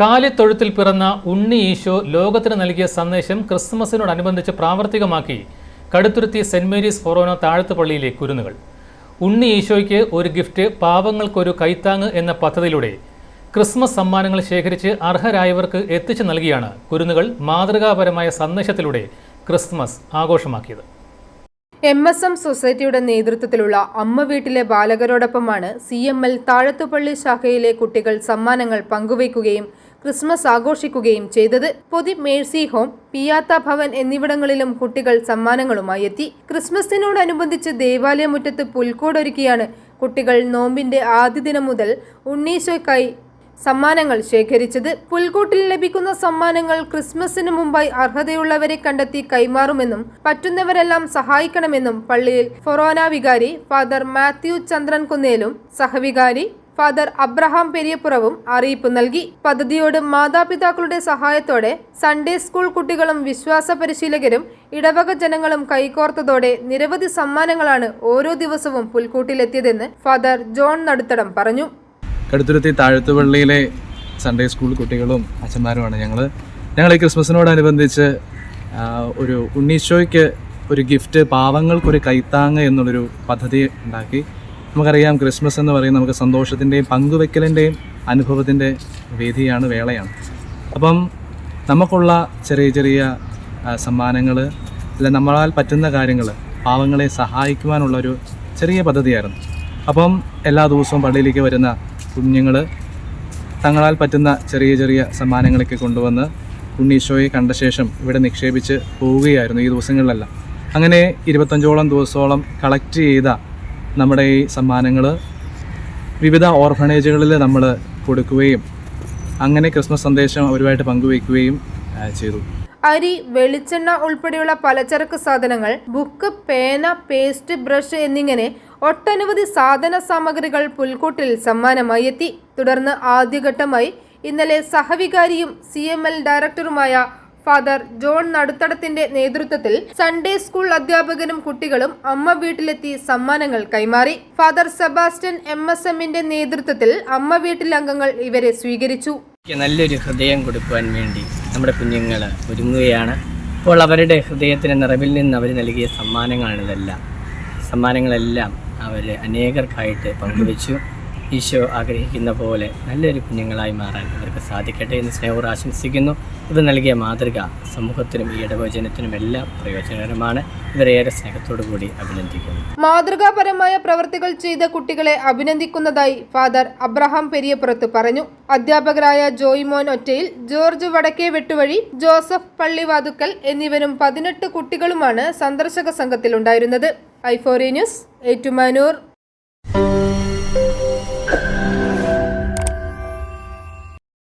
കാലിത്തൊഴുത്തിൽ പിറന്ന ഉണ്ണി ഈശോ ലോകത്തിന് നൽകിയ സന്ദേശം ക്രിസ്മസിനോടനുബന്ധിച്ച് പ്രാവർത്തികമാക്കി. കടുത്തുരുത്തി സെന്റ് മേരീസ് ഫൊറോന താഴത്തുപള്ളിയിലെ കുരുന്നുകൾ. ഉണ്ണി ഈശോയ്ക്ക് ഒരു ഗിഫ്റ്റ് പാവങ്ങൾക്കൊരു കൈത്താങ് എന്ന പദ്ധതിയിലൂടെ. ക്രിസ്മസ് സമ്മാനങ്ങൾ ശേഖരിച്ച് അർഹരായവർക്ക് എത്തിച്ചു നൽകിയാണ് കുരുന്നുകൾ മാതൃകാപരമായ സന്ദേശത്തിലൂടെ ക്രിസ്മസ് ആഘോഷമാക്കിയത്. എം എസ് എം സൊസൈറ്റിയുടെ നേതൃത്വത്തിലുള്ള അമ്മ വീട്ടിലെ ബാലകരോടൊപ്പമാണ് സി എം എൽ താഴത്തുപള്ളി ശാഖയിലെ കുട്ടികൾ സമ്മാനങ്ങൾ പങ്കുവയ്ക്കുകയും ക്രിസ്മസ് ആഘോഷിക്കുകയും ചെയ്തത്. പൊതി മേഴ്സി ഹോം പിയാത്ത ഭവൻ എന്നിവിടങ്ങളിലും കുട്ടികൾ സമ്മാനങ്ങളുമായി എത്തി. ക്രിസ്മസിനോടനുബന്ധിച്ച് ദേവാലയമുറ്റത്ത് പുൽക്കോടൊരുക്കിയാണ് കുട്ടികൾ നോമ്പിന്റെ ആദ്യ ദിനം മുതൽ ഉണ്ണീശോയ്ക്കായി സമ്മാനങ്ങൾ ശേഖരിച്ചത്. പുൽക്കൂട്ടിൽ ലഭിക്കുന്ന സമ്മാനങ്ങൾ ക്രിസ്മസിന് മുമ്പായി അർഹതയുള്ളവരെ കണ്ടെത്തി കൈമാറുമെന്നും പറ്റുന്നവരെല്ലാം സഹായിക്കണമെന്നും പള്ളിയിൽ ഫൊറോന വികാരി ഫാദർ മാത്യു ചന്ദ്രൻ കുന്നേലും സഹവികാരി ഫാദർ അബ്രഹാം പെരിയപ്പുറവും അറിയിപ്പ് നൽകി. പദ്ധതിയോട് മാതാപിതാക്കളുടെ സഹായത്തോടെ സൺഡേ സ്കൂൾ കുട്ടികളും വിശ്വാസ പരിശീലകരും ഇടവക ജനങ്ങളും കൈകോർത്തതോടെ നിരവധി സമ്മാനങ്ങളാണ് ഓരോ ദിവസവും പുൽക്കൂട്ടിലെത്തിയതെന്ന് ഫാദർ ജോൺ നടുത്തടം പറഞ്ഞു. കടുത്തുരുത്തി താഴത്തുപള്ളിയിലെ സൺഡേ സ്കൂൾ കുട്ടികളും അച്ഛന്മാരുമാണ് ഞങ്ങൾ ഞങ്ങൾ ഈ ക്രിസ്മസിനോടനുബന്ധിച്ച് ഒരു ഉണ്ണീശോയ്ക്ക് ഒരു ഗിഫ്റ്റ് പാവങ്ങൾക്കൊരു കൈത്താങ്ങ് എന്നുള്ളൊരു പദ്ധതി ഉണ്ടാക്കി. നമുക്കറിയാം ക്രിസ്മസ് എന്ന് പറയുന്നത് നമുക്ക് സന്തോഷത്തിന്റെയും പങ്കുവെക്കലിന്റെയും അനുഭവത്തിന്റെ വേദിയാണ് വേളയാണ്. അപ്പം നമുക്കുള്ള ചെറിയ ചെറിയ സമ്മാനങ്ങൾ അല്ല നമ്മളാൽ പറ്റുന്ന കാര്യങ്ങൾ പാവങ്ങളെ സഹായിക്കുവാനുള്ളൊരു ചെറിയ പദ്ധതിയായിരുന്നു. അപ്പം എല്ലാ ദിവസവും പള്ളിയിലേക്ക് വരുന്ന കുഞ്ഞുങ്ങൾ തങ്ങളാൽ പറ്റുന്ന ചെറിയ ചെറിയ സമ്മാനങ്ങളൊക്കെ കൊണ്ടുവന്ന് ഉണ്ണീശോയെ കണ്ട ശേഷം ഇവിടെ നിക്ഷേപിച്ച് പോവുകയായിരുന്നു ഈ ദിവസങ്ങളിലെല്ലാം. അങ്ങനെ ഇരുപത്തഞ്ചോളം ദിവസത്തോളം കളക്ട് ചെയ്ത നമ്മുടെ ഈ സമ്മാനങ്ങൾ വിവിധ ഓർഫണേജുകളിൽ നമ്മൾ കൊടുക്കുകയും അങ്ങനെ ക്രിസ്മസ് സന്ദേശം അവരുമായിട്ട് പങ്കുവയ്ക്കുകയും ചെയ്തു. അരി വെളിച്ചെണ്ണ ഉൾപ്പെടെയുള്ള പലചരക്ക് സാധനങ്ങൾ ബുക്ക് പേന പേസ്റ്റ് ബ്രഷ് എന്നിങ്ങനെ ഒട്ടനവധി സാധന സാമഗ്രികൾ പുൽക്കൂട്ടിൽ സമ്മാനമായി എത്തി. തുടർന്ന് ആദ്യഘട്ടമായി ഇന്നലെ സഹവികാരിയും സി ഡയറക്ടറുമായ ഫാദർ ജോൺ നടുത്തടത്തിന്റെ നേതൃത്വത്തിൽ സൺഡേ സ്കൂൾ അധ്യാപകനും കുട്ടികളും അമ്മ വീട്ടിലെത്തി സമ്മാനങ്ങൾ കൈമാറി. ഫാദർ സെബാസ്റ്റ്യൻ എം എസ് എമ്മിന്റെ നേതൃത്വത്തിൽ അമ്മ വീട്ടിൽ അംഗങ്ങൾ ഇവരെ സ്വീകരിച്ചു. നല്ലൊരു ഹൃദയം കൊടുക്കുവാൻ വേണ്ടി നമ്മുടെ കുഞ്ഞുങ്ങൾ ഒരുങ്ങുകയാണ്. അപ്പോൾ അവരുടെ ഹൃദയത്തിന്റെ നിറവിൽ നിന്ന് അവർ നൽകിയ സമ്മാനങ്ങളാണിതെല്ലാം സമ്മാനങ്ങളെല്ലാം അവർ അനേകർക്കായിട്ട് പങ്കുവച്ചു. ഈശോ ആഗ്രഹിക്കുന്ന പോലെ നല്ലൊരു കുഞ്ഞുങ്ങളായി മാറാൻ അവർക്ക് സാധിക്കട്ടെ എന്ന് സ്നേഹവർ ആശംസിക്കുന്നു. ഇത് നൽകിയ മാതൃക സമൂഹത്തിനും ഈ ഇടവചനത്തിനും എല്ലാം പ്രയോജനകരമാണ്. ഇവരേറെ സ്നേഹത്തോടു കൂടി അഭിനന്ദിക്കുന്നു. മാതൃകാപരമായ പ്രവർത്തികൾ ചെയ്ത കുട്ടികളെ അഭിനന്ദിക്കുന്നതായി ഫാദർ അബ്രഹാം പെരിയപ്പുറത്ത് പറഞ്ഞു. അധ്യാപകരായ ജോയ്മോൻ ഒറ്റയിൽ ജോർജ് വടക്കേ വെട്ടുവഴി ജോസഫ് പള്ളിവാതുക്കൽ എന്നിവരും പതിനെട്ട് കുട്ടികളുമാണ് സന്ദർശക സംഘത്തിലുണ്ടായിരുന്നത്. ഐഫോറി ന്യൂസ് ഏറ്റുമാനൂർ.